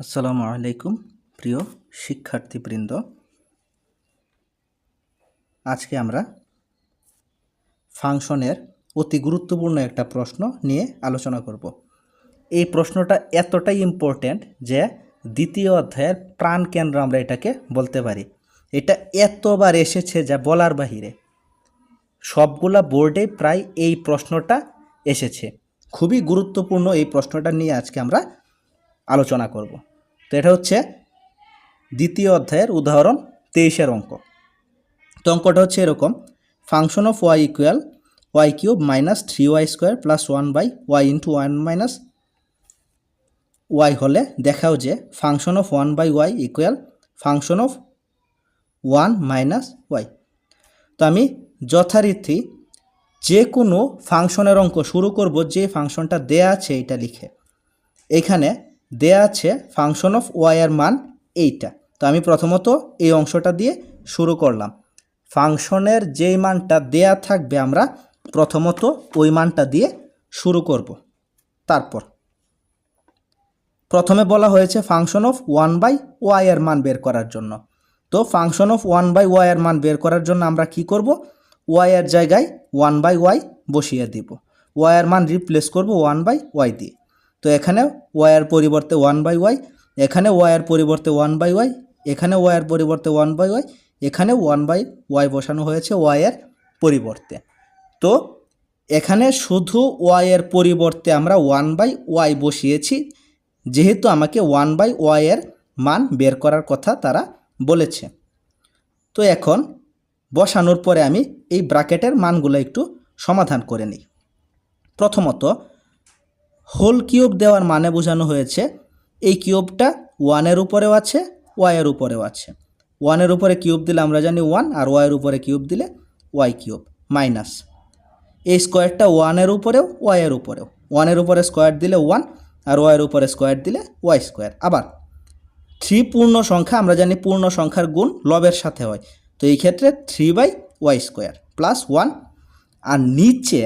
আসসালামু আলাইকুম, প্রিয় শিক্ষার্থীবৃন্দ। আজকে আমরা ফাংশনের অতি গুরুত্বপূর্ণ একটা প্রশ্ন নিয়ে আলোচনা করব। এই প্রশ্নটা এতটাই ইম্পর্ট্যান্ট যে দ্বিতীয় অধ্যায়ের প্রাণ কেন্দ্র আমরা এটাকে বলতে পারি। এটা এতবার এসেছে যা বলার বাহিরে। সবগুলা বোর্ডে প্রায় এই প্রশ্নটা এসেছে। খুবই গুরুত্বপূর্ণ এই প্রশ্নটা নিয়ে আজকে আমরা আলোচনা করব। তো এটা হচ্ছে দ্বিতীয় অধ্যায়ের উদাহরণ তেইশের অঙ্ক। তো অঙ্কটা হচ্ছে এরকম। Function of Y equal Y cube minus three Y square plus one by Y into one minus Y হলে দেখাও যে function of one by Y equal function of one minus Y তো আমি যথারীতি যে কোনো ফাংশনের অঙ্ক শুরু করব যে ফাংশনটা দেয়া আছে এটা লিখে। এখানে দেয়া আছে ফাংশন অফ ওয়াই এর মান এইটা। তো আমি প্রথমত এই অংশটা দিয়ে শুরু করলাম। ফাংশনের যেই মানটা দেয়া থাকবে আমরা প্রথমত ওই মানটা দিয়ে শুরু করব। তারপর প্রথমে বলা হয়েছে function of one by Y এর মান বের করার জন্য। তো function of one by Y এর মান বের করার জন্য আমরা কি করব? ওয়াইয়ের জায়গায় ওয়ান বাই ওয়াই বসিয়ে দিব। ওয়াই এর মান রিপ্লেস করব ওয়ান বাই ওয়াই দিয়ে। তো এখানে ওয়াইয়ের পরিবর্তে ওয়ান বাই ওয়াই এখানে ওয়াইয়ের পরিবর্তে ওয়ান বাই ওয়াই এখানে ওয়াইয়ের পরিবর্তে ওয়ান বাই ওয়াই এখানে ওয়ান বাই ওয়াই বসানো হয়েছে ওয়াইয়ের পরিবর্তে। তো এখানে শুধু ওয়াইয়ের পরিবর্তে আমরা ওয়ান বাই ওয়াই বসিয়েছি, যেহেতু আমাকে ওয়ান বাই ওয়াইয়ের মান বের করার কথা তারা বলেছে। তো এখন বসানোর পরে আমি এই ব্র্যাকেটের মানগুলো একটু সমাধান করে নিই। প্রথমত হোল কিউব দেওয়ার মানে বোঝানো হয়েছে, এই কিউবটা ওয়ানের উপরেও আছে, ওয়াইয়ের উপরেও আছে। ওয়ানের উপরে কিউব দিলে আমরা জানি ওয়ান, আর ওয়াইয়ের উপরে কিউব দিলে ওয়াই কিউব, মাইনাস। এই স্কোয়ারটা ওয়ানের উপরেও, ওয়াইয়ের উপরেও। ওয়ানের উপরে স্কোয়ার দিলে ওয়ান, আর ওয়াইয়ের উপরে স্কোয়ার দিলে ওয়াই স্কোয়ার। আবার থ্রি পূর্ণ সংখ্যা, আমরা জানি পূর্ণ সংখ্যার গুণ লবের সাথে হয়। তো এই ক্ষেত্রে three by Y square plus one, আর নিচে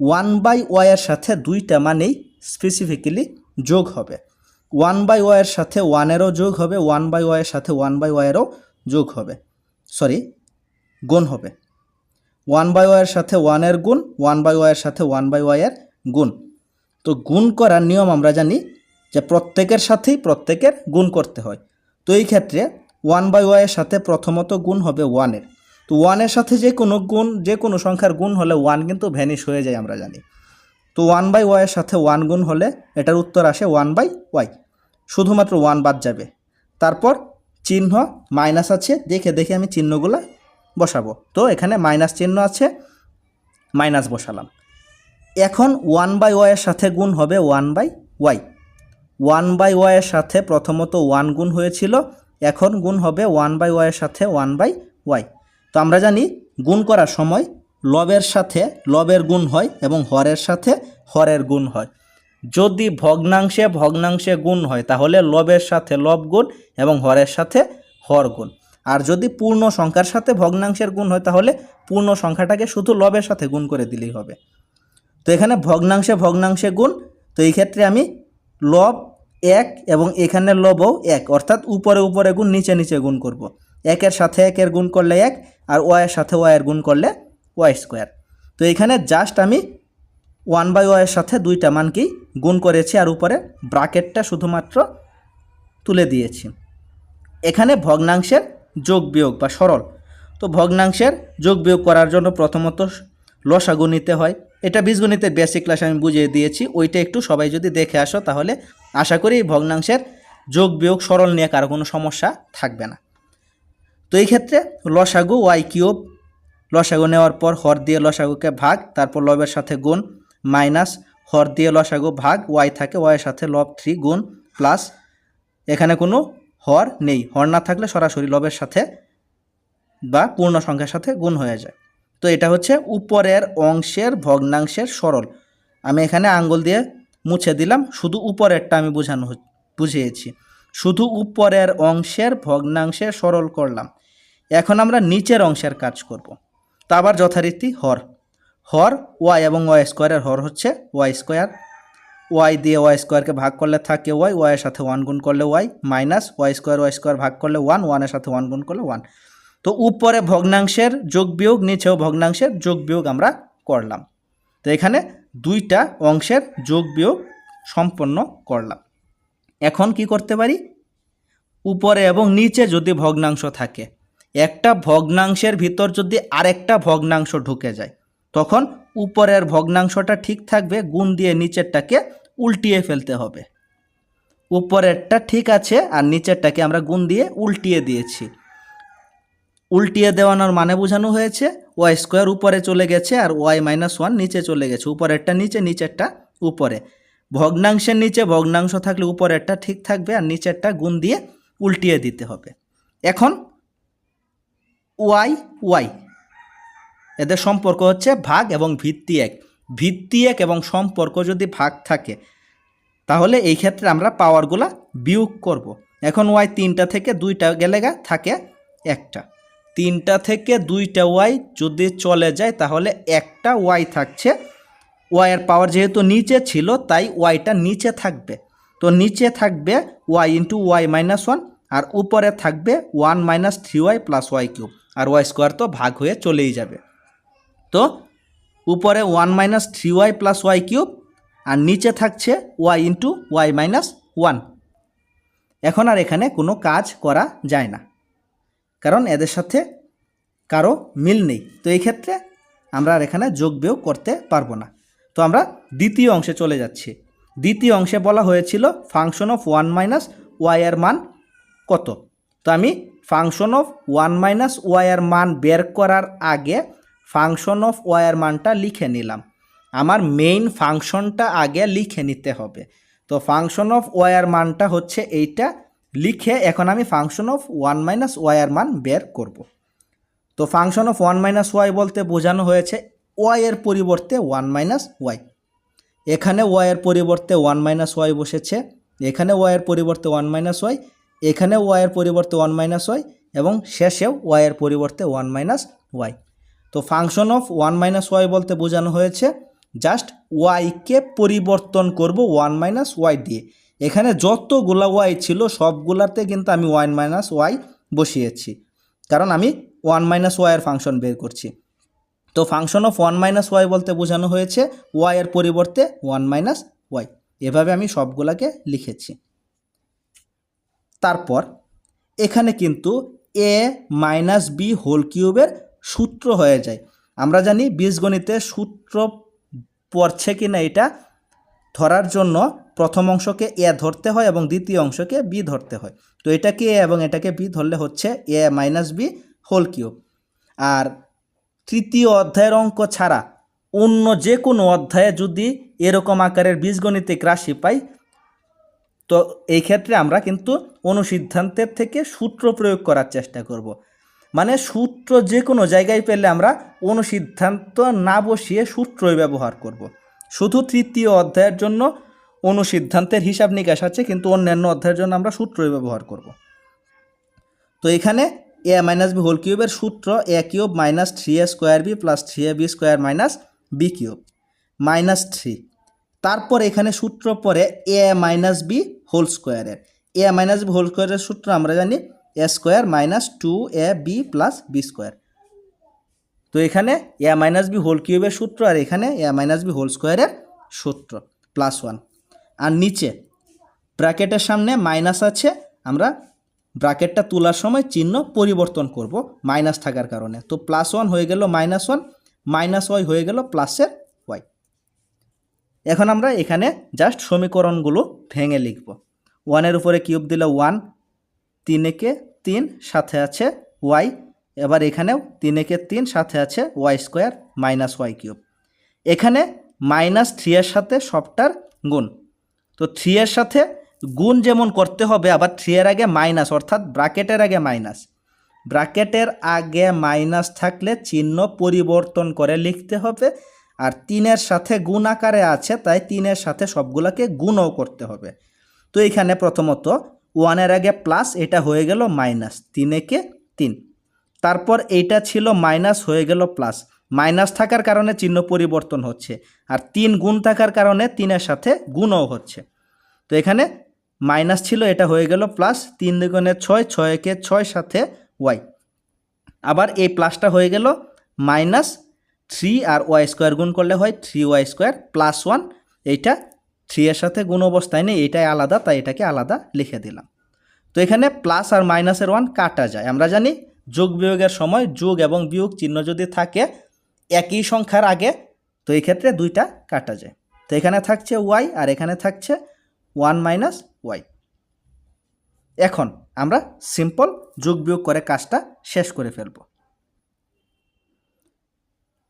ওয়ান বাই ওয়াইয়ের সাথে দুইটা মানেই স্পেসিফিক্যালি যোগ হবে। ওয়ান বাই ওয়াইয়ের সাথে ওয়ানেরও যোগ হবে ওয়ান বাই ওয়াইয়ের সাথে ওয়ান বাই ওয়াইয়েরও যোগ হবে। সরি গুণ হবে। ওয়ান বাই ওয়াইয়ের সাথে ওয়ানের গুণ ওয়ান বাই ওয়াইয়ের সাথে ওয়ান বাই ওয়াইয়ের গুণ। তো গুণ করার নিয়ম আমরা জানি যে প্রত্যেকের সাথেই প্রত্যেকের গুণ করতে হয়। তো এই ক্ষেত্রে ওয়ান বাই ওয়াইয়ের সাথে প্রথমত গুণ হবে ওয়ানের তো ওয়ানের সাথে যে কোনো গুণ, যে কোনো সংখ্যার গুণ হলে ওয়ান কিন্তু ভ্যানিশ হয়ে যায় আমরা জানি। তো ওয়ান বাই ওয়াইয়ের সাথে ওয়ান গুণ হলে এটার উত্তর আসে ওয়ান বাই ওয়াই শুধুমাত্র ওয়ান বাদ যাবে। তারপর চিহ্ন মাইনাস আছে, দেখে দেখে আমি চিহ্নগুলো বসাবো। তো এখানে মাইনাস চিহ্ন আছে মাইনাস বসালাম। এখন ওয়ান বাই ওয়াইয়ের সাথে গুণ হবে one by Y one by ওয়াইয়ের সাথে প্রথমত ওয়ান গুণ হয়েছিল, এখন গুণ হবে ওয়ান বাই ওয়াইয়ের সাথে ওয়ান বাই ওয়াই তো আমরা জানি, গুণ করার সময় লবের সাথে লবের গুণ হয় এবং হরের সাথে হরের গুণ হয়। যদি ভগ্নাংশে ভগ্নাংশে গুণ হয়, তাহলে লবের সাথে লব গুণ এবং হরের সাথে হর গুণ। আর যদি পূর্ণ সংখ্যার সাথে ভগ্নাংশের গুণ হয়, তাহলে পূর্ণ সংখ্যাটাকে শুধু লবের সাথে গুণ করে দিলেই হবে। তো এখানে ভগ্নাংশে ভগ্নাংশে গুণ, তো এই ক্ষেত্রে আমি লব এক এবং এখানে লবও এক, অর্থাৎ উপরে উপরে গুণ, নিচে নিচে গুণ করব। একের সাথে একের গুণ করলে এক, আর ওয়ের সাথে ওয়ের গুণ করলে ওয়াই স্কোয়ার তো এখানে জাস্ট আমি ওয়ান বাই ওয়াইয়ের সাথে দুইটা মানকেই গুণ করেছি আর উপরে ব্রাকেটটা শুধুমাত্র তুলে দিয়েছি। এখানে ভগ্নাংশের যোগ বিয়োগ বা সরল। তো ভগ্নাংশের যোগ বিয়োগ করার জন্য প্রথমত লসাগু নিতে হয়। এটা বীজগণিতের বেসিক ক্লাস আমি বুঝিয়ে দিয়েছি, ওইটা একটু সবাই যদি দেখে আসো তাহলে আশা করি ভগ্নাংশের যোগ বিয়োগ সরল নিয়ে কারও কোনো সমস্যা থাকবে না। তো এই ক্ষেত্রে লসাগু ওয়াই কিউব লসাগু নেওয়ার পর হর দিয়ে লসাগুকে ভাগ, তারপর লবের সাথে গুণ মাইনাস হর দিয়ে লসাগু ভাগ, ওয়াই থাকে, ওয়াইয়ের সাথে লব থ্রি গুণ প্লাস এখানে কোনো হর নেই। হর না থাকলে সরাসরি লবের সাথে বা পূর্ণ সংখ্যার সাথে গুণ হয়ে যায়। তো এটা হচ্ছে উপরের অংশের ভগ্নাংশের সরল। আমি এখানে আঙ্গুল দিয়ে মুছে দিলাম, শুধু উপরেরটা আমি বোঝানো বুঝিয়েছি। শুধু উপরের অংশের ভগ্নাংশে সরল করলাম। এখন আমরা নিচের অংশের কাজ করব। তা আবার যথারীতি হর। হর, ওয়াই এবং ওয়াই স্কোয়ারের হর হচ্ছে ওয়াই স্কোয়ার। ওয়াই দিয়ে ওয়াই স্কোয়ারকে ভাগ করলে থাকে ওয়াই ওয়াইয়ের সাথে ওয়ান গুণ করলে Y minus Y square Y square ভাগ করলে ওয়ান ওয়ানের সাথে ওয়ান গুণ করলে ওয়ান। তো উপরে ভগ্নাংশের যোগ বিয়োগ, নিচেও ভগ্নাংশের যোগ বিয়োগ আমরা করলাম। তো এখানে দুইটা অংশের যোগ বিয়োগ সম্পন্ন করলাম। এখন কি করতে পারি? উপরে এবং নিচে যদি ভগ্নাংশ থাকে একটা ভগ্নাংশের ভিতর যদি আরেকটা ভগ্নাংশ ঢুকে যায়, তখন উপরের ভগ্নাংশটা ঠিক থাকবে, গুণ দিয়ে নিচেরটাকে উল্টিয়ে ফেলতে হবে। উপরেরটা ঠিক আছে আর নিচেরটাকে আমরা গুণ দিয়ে উল্টিয়ে দিয়েছি। উল্টিয়ে দেওয়ানোর মানে বোঝানো হয়েছে, ওয়াই স্কোয়ার উপরে চলে গেছে আর ওয়াই মাইনাস ওয়ান নিচে চলে গেছে, উপরেরটা নিচে, নিচেরটা উপরে। ভগ্নাংশের নিচে ভগ্নাংশ থাকলে উপরেরটা ঠিক থাকবে আর নিচেরটা গুণ দিয়ে উল্টিয়ে দিতে হবে। এখন ওয়াই ওয়াই। এদের সম্পর্ক হচ্ছে ভাগ এবং ভিত্তি এক। ভিত্তি এক এবং সম্পর্ক যদি ভাগ থাকে, তাহলে এই ক্ষেত্রে আমরা পাওয়ারগুলা বিয়োগ করব। এখন ওয়াই তিনটা থেকে দুইটা গেলে গা, থাকে একটা। তিনটা থেকে দুইটা ওয়াই যদি চলে যায়, তাহলে একটা ওয়াই থাকছে। ওয়াইয়ের পাওয়ার যেহেতু নিচে ছিল, তাই ওয়াইটা নিচে থাকবে। তো নিচে থাকবে Y into Y minus one আর উপরে থাকবে one minus three Y plus Y cube আর ওয়াই স্কোয়ার তো ভাগ হয়ে চলেই যাবে। তো উপরে one minus three Y plus Y cube আর নিচে থাকছে Y into Y minus one এখন আর এখানে কোনো কাজ করা যায় না, কারণ এদের সাথে কারও মিল নেই। তো এই ক্ষেত্রে আমরা আর এখানে যোগ বিয়োগ করতে পারব না। তো আমরা দ্বিতীয় অংশে চলে যাচ্ছি। দ্বিতীয় অংশে বলা হয়েছিল function of one minus Y এর মান কত? তো আমি function of one minus Y এর মান বের করার আগে ফাংশন অফ ওয়াই এর মানটা লিখে নিলাম। আমার মেইন ফাংশনটা আগে লিখে নিতে হবে। তো ফাংশন অফ ওয়াই এর মানটা হচ্ছে এইটা। লিখে এখন আমি function of one minus Y এর মান বের করব। তো function of one minus Y বলতে বোঝানো হয়েছে ওয়াইয়ের পরিবর্তে ওয়ান মাইনাস ওয়াই। এখানে ওয়াইয়ের পরিবর্তে ওয়ান মাইনাস ওয়াই বসেছে। এখানে ওয়াইয়ের পরিবর্তে ওয়ান মাইনাস ওয়াই। এখানে ওয়াইয়ের পরিবর্তে ওয়ান মাইনাস ওয়াই এবং শেষেও ওয়াইয়ের পরিবর্তে ওয়ান মাইনাস ওয়াই তো function of one minus Y বলতে বোঝানো হয়েছে জাস্ট ওয়াইকে পরিবর্তন করব ওয়ান মাইনাস ওয়াই দিয়ে। এখানে যতগুলা ওয়াই ছিল, সবগুলাতে কিন্তু আমি ওয়ান মাইনাস ওয়াই বসিয়েছি, কারণ আমি ওয়ান মাইনাস ওয়াইয়ের ফাংশন বের করছি। তো function of one minus Y বলতে বোঝানো হয়েছে ওয়াইয়ের পরিবর্তে ওয়ান মাইনাস ওয়াই এভাবে আমি সবগুলাকে লিখেছি। তারপর এখানে কিন্তু এ মাইনাস বি হোল কিউবের সূত্র হয়ে যায়। আমরা জানি বীজগণিতে সূত্র পড়ছে কি না এটা ধরার জন্য প্রথম অংশকে এ ধরতে হয় এবং দ্বিতীয় অংশকে বি ধরতে হয়। তো এটাকে এ এবং এটাকে বি ধরলে হচ্ছে A minus B whole cube. আর তৃতীয় অধ্যায়ের অঙ্ক ছাড়া অন্য যে কোনো অধ্যায়ে যদি এরকম আকারের বীজগণিতিক রাশি পাই তো এই ক্ষেত্রে আমরা কিন্তু অনুসিদ্ধান্তের থেকে সূত্র প্রয়োগ করার চেষ্টা করব। মানে সূত্র যে কোনো জায়গায় পেলে আমরা অনুসিদ্ধান্ত না বসিয়ে সূত্রই ব্যবহার করব। শুধু তৃতীয় অধ্যায়ের জন্য অনুসিদ্ধান্তের হিসাব নিকাশ আছে, কিন্তু অন্যান্য অধ্যায়ের জন্য আমরা সূত্রই ব্যবহার করব। তো এখানে এ মাইনাস বি হোল কিউবের সূত্র A cube minus three A square B plus three A B square minus B cube minus three তারপর এখানে সূত্র পরে এ মাইনাস বি হোল স্কোয়ারের এ মাইনাস বি হোল স্কোয়ারের সূত্র আমরা জানি A square minus two A B plus B square তো এখানে এ মাইনাস বি হোল কিউবের সূত্র আর এখানে এ মাইনাস বি হোল স্কোয়ারের সূত্র প্লাস ওয়ান আর নিচে ব্র্যাকেটের সামনে মাইনাস আছে, আমরা ব্র্যাকেটটা তোলার সময় চিহ্ন পরিবর্তন করব মাইনাস থাকার কারণে। তো প্লাস ওয়ান হয়ে গেল মাইনাস ওয়ান মাইনাস ওয়াই হয়ে গেল প্লাসের ওয়াই এখন আমরা এখানে জাস্ট সমীকরণগুলো ভেঙে লিখব। ওয়ানের উপরে কিউব দিলে ওয়ান তিনেকে তিন, সাথে আছে ওয়াই এবার এখানেও তিনেকে তিন, সাথে আছে Y square minus Y cube এখানে মাইনাস থ্রি এর সাথে সবটার গুণ। তো থ্রি এর সাথে গুণ যেমন করতে হবে, আবার থ্রি এর আগে মাইনাস অর্থাৎ ব্রাকেটের আগে মাইনাস ব্রাকেটের আগে মাইনাস থাকলে চিহ্ন পরিবর্তন করে লিখতে হবে। আর তিনের সাথে গুণ আকারে আছে, তাই তিনের সাথে সবগুলোকে গুণও করতে হবে। তো এখানে প্রথমত ওয়ানের আগে প্লাস, এটা হয়ে গেল মাইনাস তিনেকে তিন। তারপর এইটা ছিল মাইনাস, হয়ে গেল প্লাস। মাইনাস থাকার কারণে চিহ্ন পরিবর্তন হচ্ছে, আর তিন গুণ থাকার কারণে তিনের সাথে গুণও হচ্ছে। তো এখানে মাইনাস ছিল, এটা হয়ে গেল প্লাস, তিন দুগুণে ছয় ছয়কে ছয় সাথে ওয়াই। আবার এই প্লাসটা হয়ে গেল মাইনাস থ্রি আর ওয়াই স্কোয়ার গুণ করলে হয় three Y square plus one এইটা থ্রি এর সাথে গুণ অবস্থায় নেই এটাই আলাদা, তাই এটাকে আলাদা লিখে দিলাম। তো এখানে প্লাস আর মাইনাসের ওয়ান কাটা যায়। আমরা জানি যোগ বিয়োগের সময় যোগ এবং বিয়োগ চিহ্ন যদি থাকে একই সংখ্যার আগে, তো এই ক্ষেত্রে দুইটা কাটা যায়। তো এখানে থাকছে ওয়াই আর এখানে থাকছে ওয়ান মাইনাস ওয়াই এখন আমরা সিম্পল যোগ বিয়োগ করে কাজটা শেষ করে ফেলব।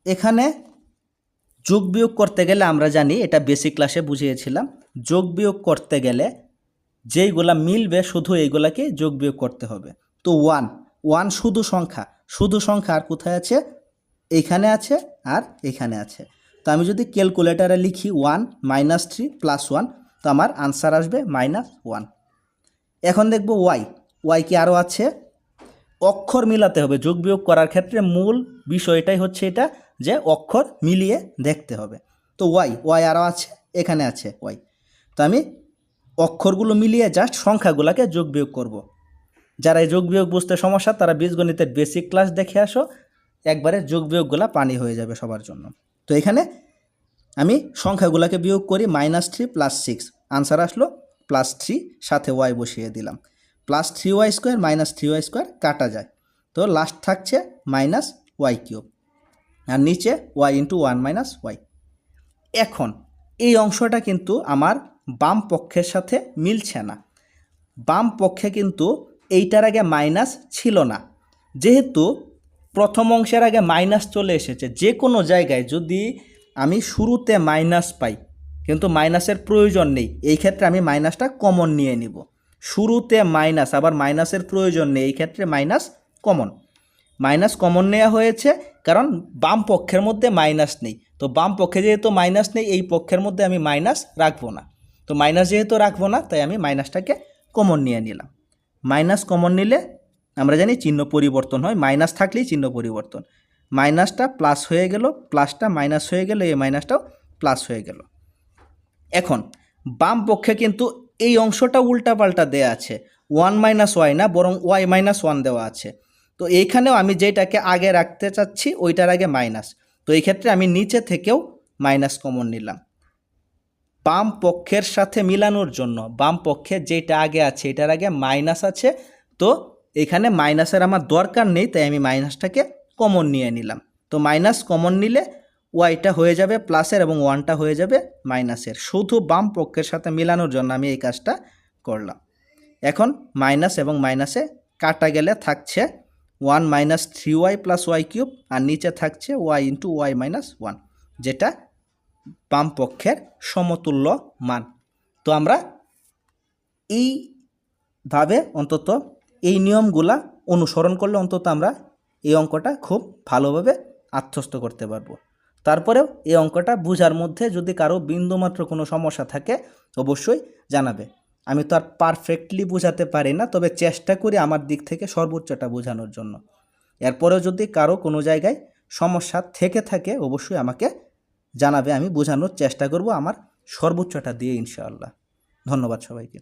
এখানে যোগ বিয়োগ করতে গেলে আমরা জানি, এটা বেসিক ক্লাসে বুঝিয়েছিলাম, যোগ বিয়োগ করতে গেলে যেইগুলা মিলবে শুধু এইগুলাকে যোগ বিয়োগ করতে হবে। তো ওয়ান ওয়ান শুধু সংখ্যা শুধু সংখ্যা আর কোথায় আছে? এইখানে আছে আর এখানে আছে। তো আমি যদি ক্যালকুলেটারে লিখি one minus three plus one তো আমার আনসার আসবে মাইনাস ওয়ান এখন দেখব ওয়াই ওয়াই কি আরও আছে? অক্ষর মিলাতে হবে, যোগ বিয়োগ করার ক্ষেত্রে মূল বিষয়টাই হচ্ছে এটা যে অক্ষর মিলিয়ে দেখতে হবে। তো ওয়াই ওয়াই আরও আছে, এখানে আছে ওয়াই তো আমি অক্ষরগুলো মিলিয়ে জাস্ট সংখ্যাগুলোকে যোগ বিয়োগ করব। যারা এই যোগ বিয়োগ বুঝতে সমস্যা, তারা বীজগণিতের বেসিক ক্লাস দেখে আসো, একবারে যোগ বিয়োগগুলো পানি হয়ে যাবে সবার জন্য। তো এখানে আমি সংখ্যাগুলোকে বিয়োগ করি minus three plus six answer আসলো প্লাস থ্রি সাথে ওয়াই বসিয়ে দিলাম। Plus three Y square minus three Y square কাটা যায়। তো লাস্ট থাকছে মাইনাস ওয়াই কিউব আর নিচে Y into one minus Y এখন এই অংশটা কিন্তু আমার বাম পক্ষের সাথে মিলছে না। বাম পক্ষে কিন্তু এইটার আগে মাইনাস ছিল না। যেহেতু প্রথম অংশের আগে মাইনাস চলে এসেছে, যে কোনো জায়গায় যদি আমি শুরুতে মাইনাস পাই, কিন্তু মাইনাসের প্রয়োজন নেই, এই ক্ষেত্রে আমি মাইনাসটা কমন নিয়ে নিব। শুরুতে মাইনাস আবার মাইনাসের প্রয়োজন নেই, এই ক্ষেত্রে মাইনাস কমন মাইনাস কমন নেওয়া হয়েছে, কারণ বাম পক্ষের মধ্যে মাইনাস নেই। তো বাম পক্ষে যেহেতু মাইনাস নেই, এই পক্ষের মধ্যে আমি মাইনাস রাখব না। তো মাইনাস যেহেতু রাখব না, তাই আমি মাইনাসটাকে কমন নিয়ে নিলাম। মাইনাস কমন নিলে আমরা জানি চিহ্ন পরিবর্তন হয়, মাইনাস থাকলেই চিহ্ন পরিবর্তন। মাইনাসটা প্লাস হয়ে গেল, প্লাসটা মাইনাস হয়ে গেল, এই মাইনাসটাও প্লাস হয়ে গেল। এখন, বাম পক্ষে কিন্তু এই অংশটা উল্টাপাল্টা দেয়া আছে। ওয়ান মাইনাস ওয়াই না, বরং ওয়াই মাইনাস ওয়ান দেওয়া আছে। তো এইখানেও আমি যেটাকে আগে রাখতে চাচ্ছি, ওইটার আগে মাইনাস তো এই ক্ষেত্রে আমি নিচে থেকেও মাইনাস কমন নিলাম। বাম পক্ষের সাথে মিলানোর জন্য, বাম পক্ষে যেটা আগে আছে, এটার আগে মাইনাস আছে। তো এখানে মাইনাসের আমার দরকার নেই, তাই আমি মাইনাসটাকে কমন নিয়ে নিলাম। তো মাইনাস কমন নিলে ওয়াইটা হয়ে যাবে প্লাসের এবং ওয়ানটা হয়ে যাবে মাইনাসের শুধু বাম পক্ষের সাথে মিলানোর জন্য আমি এই কাজটা করলাম। এখন মাইনাস এবং মাইনাসে কাটা গেলে থাকছে one minus three Y plus Y cube আর নিচে থাকছে Y into Y minus one যেটা বাম পক্ষের সমতুল্য মান। তো আমরা এইভাবে অন্তত এই নিয়মগুলা অনুসরণ করলে অন্তত আমরা এই অঙ্কটা খুব ভালোভাবে আত্মস্থ করতে পারব। তারপরেও এই অঙ্কটা বোঝার মধ্যে যদি কারও বিন্দুমাত্র কোনো সমস্যা থাকে, অবশ্যই জানাবে। আমি তো আর পারফেক্টলি বোঝাতে পারি না, তবে চেষ্টা করি আমার দিক থেকে সর্বোচ্চটা বোঝানোর জন্য। এরপরেও যদি কারও কোনো জায়গায় সমস্যা থেকে থাকে, অবশ্যই আমাকে জানাবে, আমি বোঝানোর চেষ্টা করব আমার সর্বোচ্চটা দিয়ে, ইনশাআল্লাহ। ধন্যবাদ সবাইকে।